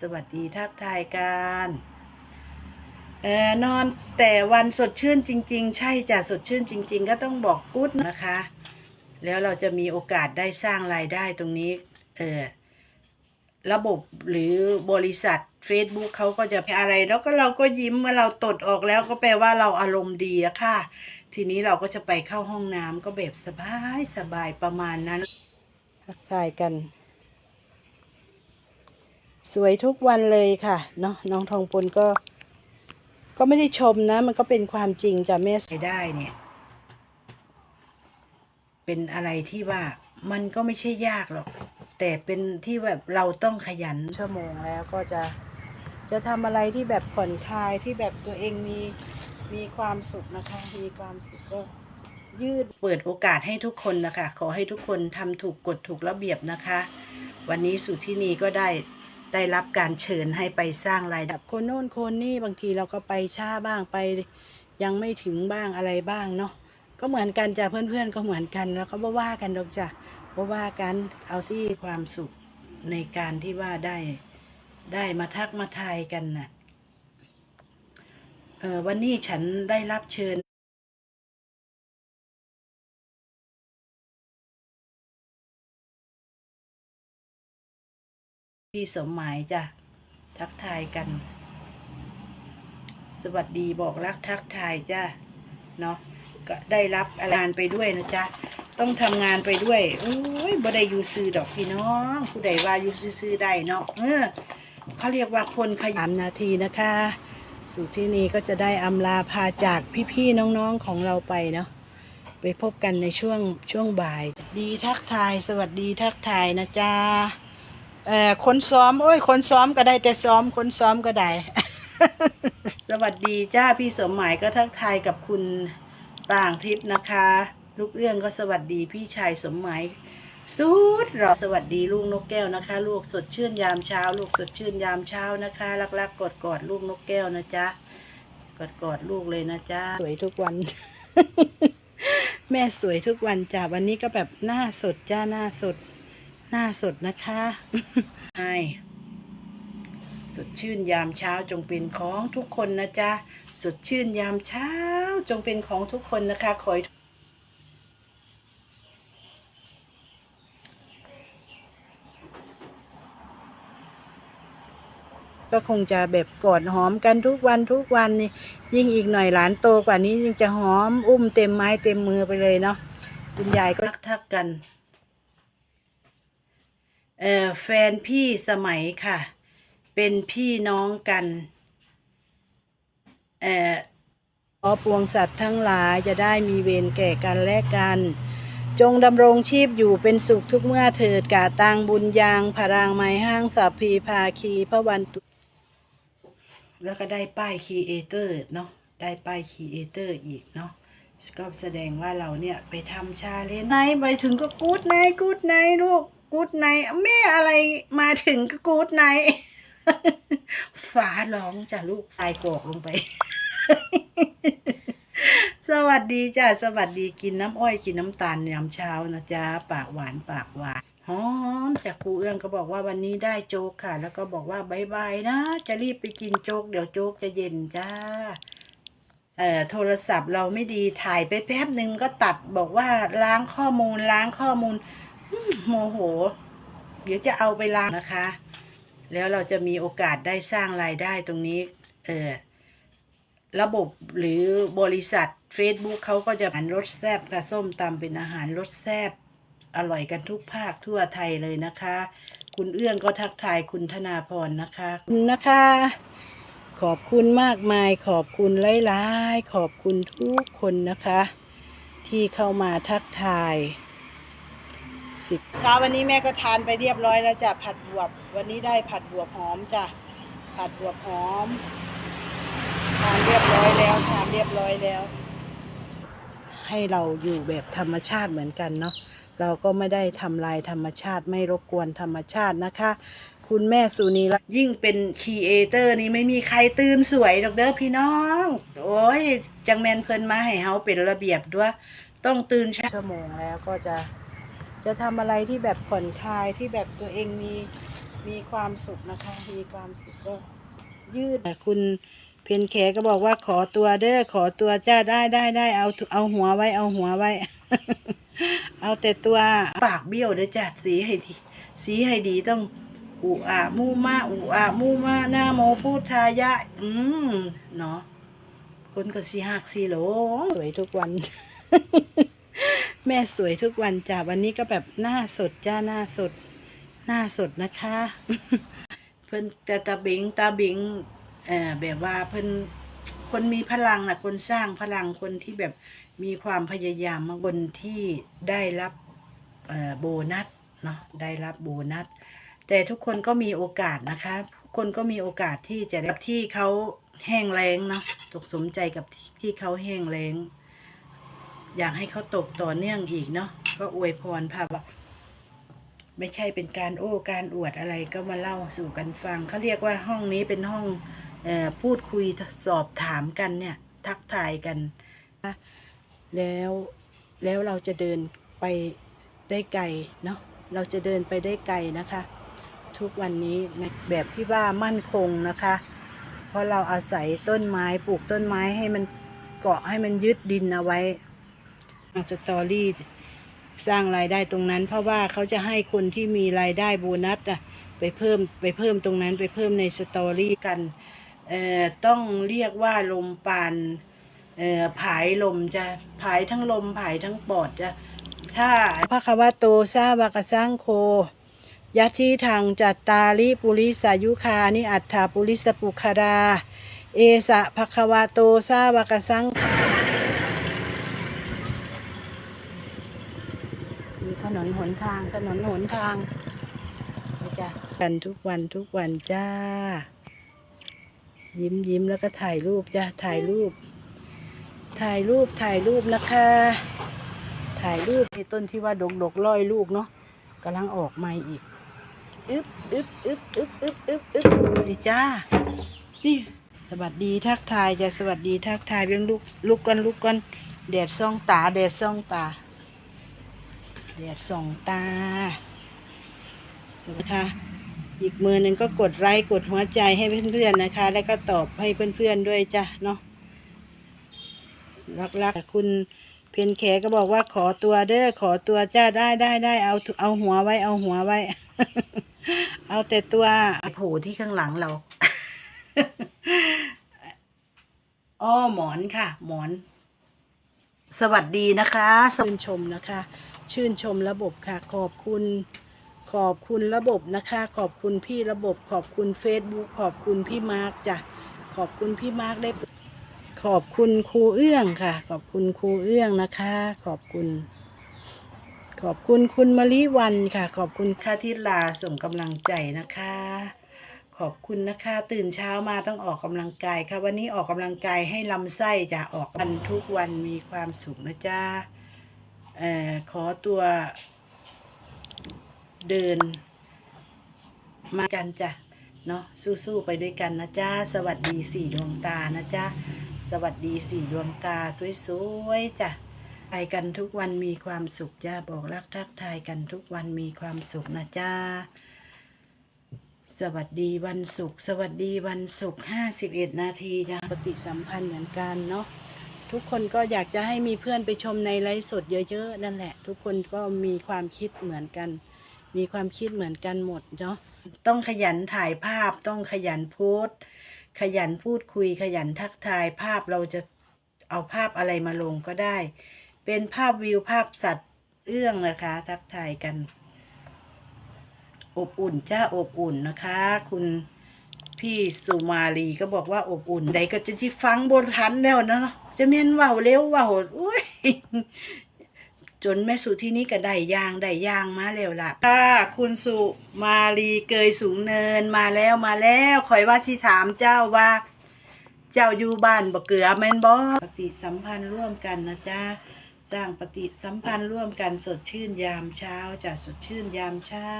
สวัสดีทักทายกันเออนอนแต่วันสดชื่นจริง ๆ ใช่จ้ะสดชื่นจริง ๆ ก็ต้องบอกกุ๊ดนะคะ แล้วเราจะมีโอกาสได้สร้างรายได้ตรงนี้เออระบบหรือบริษัท Facebook เขาก็จะอะไร แล้วก็เราก็ยิ้มเมื่อเราตดออกแล้วก็แปลว่าเราอารมณ์ดีอะค่ะ ทีนี้เราก็จะไปเข้าห้องน้ำก็แบบสบายสบายประมาณนั้นทักทายกัน สวยทุกวันเลยค่ะเนาะน้องทองปนก็ ก็ไม่ได้ชมนะ มันก็เป็นความจริงจะแม่ใส่ได้เนี่ย เป็นอะไรที่ว่ามันก็ไม่ใช่ยากหรอก แต่เป็นที่แบบเราต้องขยันชั่วโมงแล้วก็จะจะทำอะไรที่แบบผ่อนคลายที่แบบตัวเองมีมีความสุขนะคะ มีความสุขก็ยืดเปิดโอกาสให้ทุกคนนะคะ ขอให้ทุกคนทำถูกกฎถูกระเบียบนะคะ วันนี้สุที่นีก็ได้ ได้รับการเชิญให้ไปสร้างรายได้คนโน้นคนนี่บางทีเราก็ไปช้าบ้างไป ยังไม่ถึงบ้างอะไรบ้างเนาะก็เหมือนกันจ้ะเพื่อนๆก็เหมือนกัน แล้วก็บ่ว่ากันดอกจ้ะบ่ว่ากันเอาที่ความสุขในการที่ว่าได้ได้มาทักมาทายกันน่ะเออวันนี้ฉันได้รับเชิญ พี่สมหมายจ้ะทักทายกัน สวัสดีบอกรักทักทายจ้ะเนาะก็ได้รับงานไปด้วยนะจ๊ะต้องทำงานไปด้วยโอ้ยบ่ได้อยู่ซื้อดอกพี่น้อง ผู้ใดว่าอยู่ซื้อๆได้เนาะเออเขาเรียกว่าคนขยันนาทีนะคะ สู่ที่นี้ก็จะได้อำลาพาจากพี่ๆน้องๆของเราไปเนาะไปพบกันในช่วงช่วงบ่าย ดีทักทาย สวัสดีทักทายนะจ๊ะ เอ่อคนซ้อม โอ้ย คนซ้อมก็ได้แต่ซ้อม คนซ้อมก็ได้ สวัสดีจ้าพี่สมหมายก็ทักทายกับคุณปางทิพย์นะคะลูกเอื้องก็สวัสดีพี่ชายสมหมายสุดหรอสวัสดีลูกนกแก้วนะคะ ลูกสดชื่นยามเช้า ลูกสดชื่นยามเช้านะคะรักๆกอดกอดๆลูกนกแก้วนะจ๊ะกอดกอดๆลูกเลยนะจ๊ะสวยทุกวัน แม่สวยทุกวันจ้ะวันนี้ก็แบบหน้าสดจ้าหน้าสด หน้าสดนะคะใช่สดชื่นยามเช้าจงเป็นของทุกคนนะจ๊ะ สดชื่นยามเช้าจงเป็นของทุกคนนะคะขอให้ก็คงจะแบบกอดหอมกันทุกวันทุกวันนี่ยิ่งอีกหน่อยหลานโตกว่านี้ยิ่งจะหอมอุ้มเต็มไม้เต็มมือไปเลยเนาะคุณยายก็ทักกัน เอ่อแฟนพี่สมัยค่ะ เป็นพี่น้องกันเอ่อขอปวงสัตว์ทั้งหลายจะได้มีเวรแก่กันและกัน จงดำรงชีพอยู่เป็นสุขทุกเมื่อเถิดกาตังบุญยางพารางไม้ห้างสัพพีภาคีพระวันตุ แล้วก็ได้ป้ายคีเอเตอร์เนาะได้ป้ายคีเอเตอร์อีกเนาะก็แสดงว่าเราเนี่ยไปทำชาเลนจ์ไนไปถึงก็กูดไนกูดไนลูก กู๊ดไนแม่อะไรมาถึงก็กูดไนฝาร้องจ้ะลูกตายโกกลงไป สวัสดีจ้ะสวัสดีกินน้ำอ้อยกินน้ำตาลยามเช้านะจ๊ะปากหวานปากหวานหอมจากครูเอื้องก็บอกว่าวันนี้ได้โจ๊กค่ะ แล้วก็บอกว่าบายบายนะ จะรีบไปกินโจ๊กเดี๋ยวโจ๊กจะเย็นจ้าเอ่อโทรศัพท์เราไม่ดีถ่ายไปแป๊บหนึ่งก็ตัดบอกว่าล้างข้อมูลล้างข้อมูล โมโห เดี๋ยวจะเอาไปล้างนะคะ แล้วเราจะมีโอกาสได้สร้างรายได้ตรงนี้ เออระบบหรือบริษัท Facebook เขาก็จะอาหารรสแซบค่ะส้มตำเป็นอาหารรสแซบอร่อยกันทุกภาคทั่วไทยเลยนะคะ คุณเอื้องก็ทักทายคุณธนาพรนะคะ คุณนะคะ ขอบคุณมากมาย ขอบคุณหลายๆ ขอบคุณทุกคนนะคะ ที่เข้ามาทักทาย สิบเช้าวันนี้แม่ก็ทานไปเรียบร้อยแล้วจ้ะผัดบวบ วันนี้ได้ผัดบวบหอมจ้ะผัดบวบหอมทานเรียบร้อยแล้วทานเรียบร้อยแล้ว ให้เราอยู่แบบธรรมชาติเหมือนกันเนาะเราก็ไม่ได้ทำลายธรรมชาติไม่รบกวนธรรมชาตินะคะ คุณแม่สุนีละยิ่งเป็นครีเอเตอร์นี่ไม่มีใครตื่นสวยดอกเด้อพี่น้อง โอ้ย จังแมนเพิ่นมาให้เฮาเป็นระเบียบด้วย ต้องตื่นเช้าชั่วโมงแล้วก็จะ จะทำอะไรที่แบบผ่อนคลายที่แบบตัวเองมีมีความสุขนะคะ มีความสุขก็ยืดคุณเพนแขก็บอกว่าขอตัวเด้อขอตัวจ้าได้ได้ได้เอาเอาหัวไว้เอาหัวไว้ เอาแต่ตัวปากเบี้ยวเด้อจ้ะสีให้ดีสีให้ดีต้องอุอามูมาอุอามูมาหน้าโมพูดทายะ อืมเนาะคนก็สีหักสีโหลสวยทุกวัน แม่สวยทุกวันจ้ะวันนี้ก็แบบหน้าสดจ้าหน้าสด หน้าสดนะคะ เพิ่นแต่ตาบิงตาบิงเอ่อแบบว่าเพิ่นคนมีพลังนะคนสร้างพลังคนที่แบบมีความพยายามมาคนที่ได้รับโบนัสเนาะได้รับโบนัส แต่ทุกคนก็มีโอกาสนะคะคนก็มีโอกาสที่จะได้ที่เขาแห้งแล้งเนาะตกสมใจกับที่ที่เขาแห้งแล้ง อยากให้เขาตกต่อเนื่องอีกเนาะก็อวยพรพาว่าไม่ใช่เป็นการโอ้การอวดอะไรก็มาเล่าสู่กันฟังเขาเรียกว่าห้องนี้เป็นห้องออพูดคุยสอบถามกันเนี่ย ทักทายกันนะแล้วแล้วเราจะเดินไปได้ไกลเนาะเราจะเดินไปได้ไกลนะคะ ทุกวันนี้ในแบบที่ว่ามั่นคงนะคะ เพราะเราอาศัยต้นไม้ปลูกต้นไม้ให้มันเกาะให้มันยึดดินเอาไว้ สตอรี่สร้างรายได้ตรงนั้น เพราะว่าเขาจะให้คนที่มีรายได้โบนัสอะไปเพิ่มไปเพิ่มตรงนั้นไปเพิ่มในสตอรี่กันเอ่อต้องเรียกว่าลมปานเอ่อผายลมจะผายทั้งลมผายทั้งปอดจะถ้าพระคาวะโตซาวากสังโคยัตถิทางจัตตาริปุริสายุคานิอัฏฐาปุริสปุคารา เอสะภควาโตซาวากสัง มีถ นนหนทางถนนหนทางจ้ะกันทุกวันทุกวันจ้า ยิ้มยิ้มแล้วก็ถ่ายรูปจ้าถ่ายรูป ถ่ายรูปถ่ายรูปนะคะ ถ่ายรูปในต้นที่ว่าดกดกร้อยลูกเนาะกำลังออกใหม่อีกอึ๊บอึ๊บอึ๊บอึ๊บอึ๊บอึ๊บอึ๊บดีจ้า นี่สวัสดีทักทายจ้ะสวัสดีทักทายเรื่องลูกลูกกันลูกกันแดดส่องตาแดดส่องตา แดดส่องตาสวัสดีค่ะ อีกมือหนึ่งก็กดไลค์กดหัวใจให้เพื่อนๆนะคะ แล้วก็ตอบให้เพื่อนๆด้วยจ้ะเนาะรักๆคุณเพนแขก็บอกว่าขอตัวเด้อขอตัวจ้าได้ได้ได้เอาเอาหัวไว้เอาหัวไว้ เอาแต่ตัวโผล่ที่ข้างหลังเราอ้อหมอนค่ะ หมอน สวัสดีนะคะชื่นชมนะคะ ชื่นชมระบบค่ะ ขอบคุณ ขอบคุณระบบนะคะ ขอบคุณพี่ระบบ ขอบคุณ Facebook ขอบคุณพี่มาร์กจ้ะขอบคุณพี่มาร์กได้ ขอบคุณครูเอื้องค่ะ ขอบคุณครูเอื้องนะคะ ขอบคุณ ขอบคุณคุณมะลิวันค่ะ ขอบคุณค่ะทิลาส่งกำลังใจนะคะขอบคุณนะคะ ตื่นเช้ามาต้องออกกำลังกายค่ะ วันนี้ออกกำลังกายให้ลำไส้จะออกกันทุกวันมีความสุขนะจ๊ะ อขอตัวเดิน มากันจ้ะ เนาะสู้ๆไปด้วยกันนะจ๊ะสวัสดีสี่ดวงตานะจ๊ะสวัสดีสี่ดวงตาสวยๆจ้ะไปกันทุกวันมีความสุขจ้าบอกรักทักทายกันทุกวันมีความสุขนะจ๊ะสวัสดีวันศุกร์สวัสดีวันศุกร์ห้าสิบเอ็ดนาทีจ้ะปฏิสัมพันธ์เหมือนกันเนาะ ทุกคนก็อยากจะให้มีเพื่อนไปชมในไลฟ์สดเยอะๆ นั่นแหละ ทุกคนก็มีความคิดเหมือนกัน มีความคิดเหมือนกันหมดเนาะต้องขยันถ่ายภาพต้องขยันโพสต์ ขยันพูดคุยขยันทักทายภาพเราจะเอาภาพอะไรมาลงก็ได้ เป็นภาพวิวภาพสัตว์เอื้องนะคะ ทักทายกัน อบอุ่นจ้าอบอุ่นนะคะ คุณพี่สุมาลีก็บอกว่าอบอุ่นใดก็จะที่ฟังบนทันแล้วเนาะ จะเมียนเว่าเร็วเว่าอุ้ยจนแม่สุที่นี้ก็ได้ยางได้ยางมาแล้วล่ะค่ะ คุณสุมาลีเกยสูงเนินมาแล้วมาแล้วคอยว่าที่ถามเจ้าว่า เจ้าอยู่บ้านบ่เกลือแม่นบ่ปฏิสัมพันธ์ร่วมกันนะจ๊ะสร้างปฏิสัมพันธ์ร่วมกันสดชื่นยามเช้าจ้ะสดชื่นยามเช้า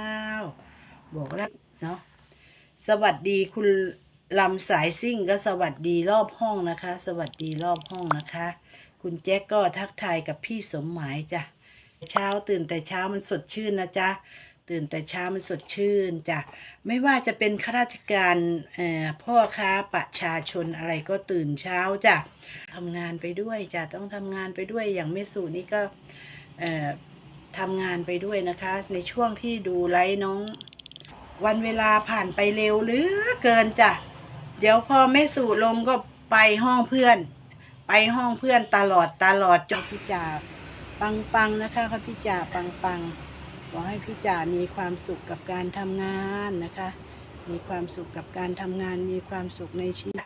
บอกแล้วเนาะสวัสดีคุณ ลำสายซิ่งก็สวัสดีรอบห้องนะคะ สวัสดีรอบห้องนะคะ คุณแจ็คก็ทักทายกับพี่สมหมายจ้ะเช้าตื่นแต่เช้ามันสดชื่นนะจ๊ะตื่นแต่เช้ามันสดชื่นจ้ะไม่ว่าจะเป็นข้าราชการพ่อค้าประชาชนอะไรก็ตื่นเช้าจ้ะทำงานไปด้วยจ้ะต้องทำงานไปด้วยอย่างแม่สู่นี่ก็ทำงานไปด้วยนะคะ ในช่วงที่ดูไลฟ์น้อง วันเวลาผ่านไปเร็วเหลือเกินจ้ะ เดี๋ยวพอแม่สู่ลงก็ไปห้องเพื่อน ไปห้องเพื่อนตลอดตลอดจนพี่จ่าปังปังนะคะค่ะพี่จ่าปังปังขอให้พี่จ่ามีความสุขกับการทำงานนะคะ มีความสุขกับการทำงานมีความสุขในชีวิต